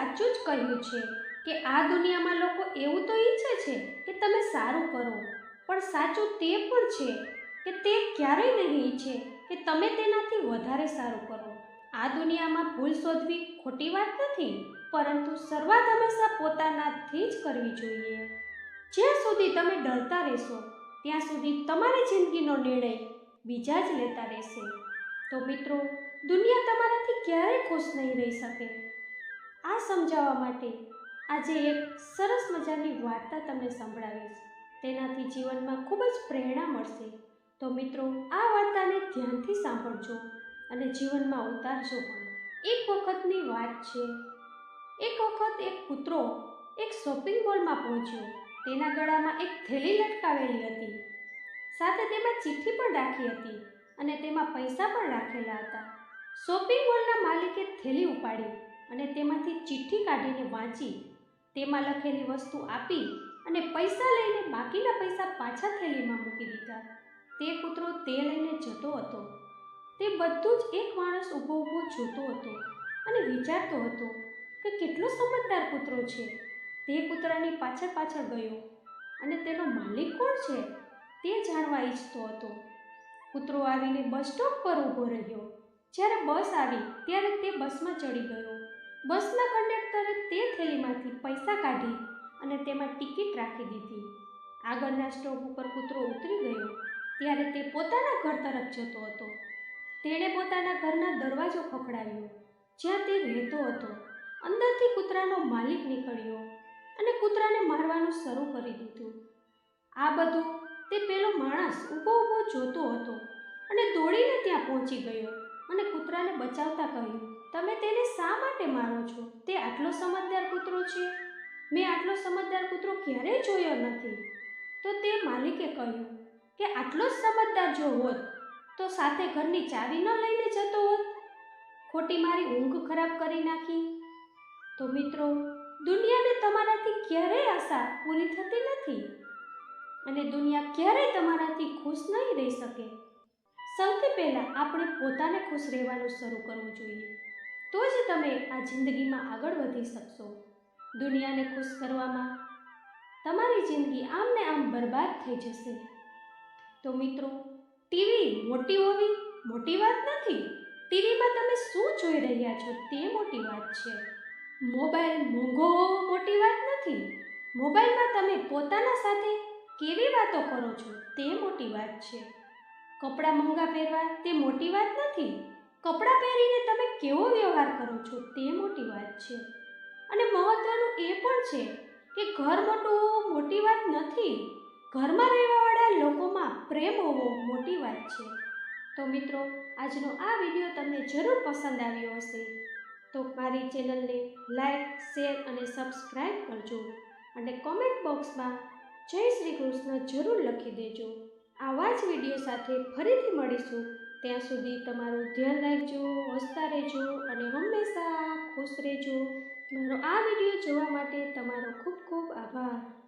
સાચું જ કહ્યું છે કે આ દુનિયામાં લોકો એવું તો ઈચ્છે છે કે તમે સારું કરો, પણ સાચું તે પણ છે કે તે ક્યારેય નહીં ઈચ્છે કે તમે તેનાથી વધારે સારું કરો. આ દુનિયામાં ભૂલ શોધવી ખોટી વાત નથી, પરંતુ શરૂઆત હંમેશા પોતાનાથી જ કરવી જોઈએ. જ્યાં સુધી તમે ડરતા રહેશો, ત્યાં સુધી તમારી જિંદગીનો નિર્ણય બીજા જ લેતા રહેશે. તો મિત્રો, દુનિયા તમારાથી ક્યારેય ખુશ નહીં રહી શકે. આ સમજાવવા માટે આજે એક સરસ મજાની વાર્તા તમને સંભળાવીશ. તેનાથી જીવનમાં ખૂબ જ પ્રેરણા મળશે. તો મિત્રો, આ વાર્તાને ધ્યાનથી સાંભળજો અને જીવનમાં ઉતારજો પણ. એક વખતની વાત છે. એક વખત એક કૂતરો એક શોપિંગ મોલમાં પહોંચ્યો. તેના ગળામાં એક થેલી લટકાવેલી હતી. સાથે તેમાં ચિઠ્ઠી પણ રાખી હતી અને તેમાં પૈસા પણ રાખેલા હતા. શોપિંગ મોલના માલિકે થેલી ઉપાડી. અને તેમાંથી ચિઠ્ઠી કાઢીને વાંચી, તેમાં લખેલી વસ્તુ આપી અને પૈસા લઈને બાકીના પૈસા પાછા થેલીમાં મૂકી દીધા. તે કૂતરો તે લઈને જતો હતો. તે બધું જ એક માણસ ઊભો ઊભો જોતો હતો અને વિચારતો હતો કે કેટલો સમજદાર કૂતરો છે. તે કૂતરાની પાછળ પાછળ ગયો અને તેનો માલિક કોણ છે તે જાણવા ઈચ્છતો હતો. કૂતરો આવીને બસ સ્ટોપ પર ઊભો રહ્યો. જ્યારે બસ આવી, ત્યારે તે બસમાં ચડી ગયો. બસના કંડક્ટરે તે થેલીમાંથી પૈસા કાઢી અને તેમાં ટિકિટ રાખી દીધી. આગળના સ્ટોપ ઉપર કૂતરો ઉતરી ગયો, ત્યારે તે પોતાના ઘર તરફ જતો હતો. તેણે પોતાના ઘરના દરવાજો ખખડાવ્યો, જ્યાં તે રહેતો હતો. અંદરથી કૂતરાનો માલિક નીકળ્યો અને કૂતરાને મારવાનું શરૂ કરી દીધું. આ બધું તે પેલો માણસ ઊભો ઊભો જોતો હતો અને દોડીને ત્યાં પહોંચી ગયો અને કૂતરાને બચાવતા કહ્યું તમે તેને શા માટે મારો છો? તે આટલો સમજદાર કૂતરો છે. મેં આટલો સમજદાર કૂતરો ક્યારેય જોયો નથી? તો તે માલિકે કહ્યું કે આટલો જ સમજદાર જો હોત, તો સાથે ઘરની ચાવી ન લઈને જતો હોત. ખોટી મારી ઊંઘ ખરાબ કરી નાખી. તો મિત્રો, દુનિયાને તમારાથી ક્યારેય આશા પૂરી થતી નથી. અને દુનિયા ક્યારેય તમારાથી ખુશ નહીં રહી શકે. સૌથી પહેલાં આપણે પોતાને ખુશ રહેવાનું શરૂ કરવું જોઈએ. તો જ તમે આ જિંદગીમાં આગળ વધી શકશો. દુનિયાને ખુશ કરવામાં તમારી જિંદગી આમ ને આમ બરબાદ થઈ જશે. તો મિત્રો, ટીવી મોટી હોવી મોટી વાત નથી. ટીવીમાં તમે શું જોઈ રહ્યા છો તે મોટી વાત છે. મોબાઈલ મોંઘો હોવો મોટી વાત નથી. મોબાઈલમાં તમે પોતાના સાથે કેવી વાતો કરો છો તે મોટી વાત છે. કપડાં મોંઘા પહેરવા તે મોટી વાત નથી. કપડાં પહેરીને તમે કેવો વ્યવહાર કરો છો તે મોટી વાત છે. અને મહત્વનું એ પણ છે કે ઘર મોટું મોટી વાત નથી. ઘરમાં રહેવાવાળા લોકોમાં પ્રેમ હોવો મોટી વાત છે. તો મિત્રો, આજનો આ વીડિયો તમને જરૂર પસંદ આવ્યો હશે. તો મારી ચેનલને લાઈક, શેર અને સબસ્ક્રાઈબ કરજો. અને કોમેન્ટ બોક્સમાં જય શ્રી કૃષ્ણ જરૂર લખી દેજો. આવા જ વીડિયો સાથે ફરીથી મળીશું. ત્યાં સુધી તમારું ધ્યાન રાખજો હસતા રહેજો અને હંમેશા ખુશ રહેજો. મારો આ વીડિયો જોવા માટે તમારો ખૂબ ખૂબ આભાર.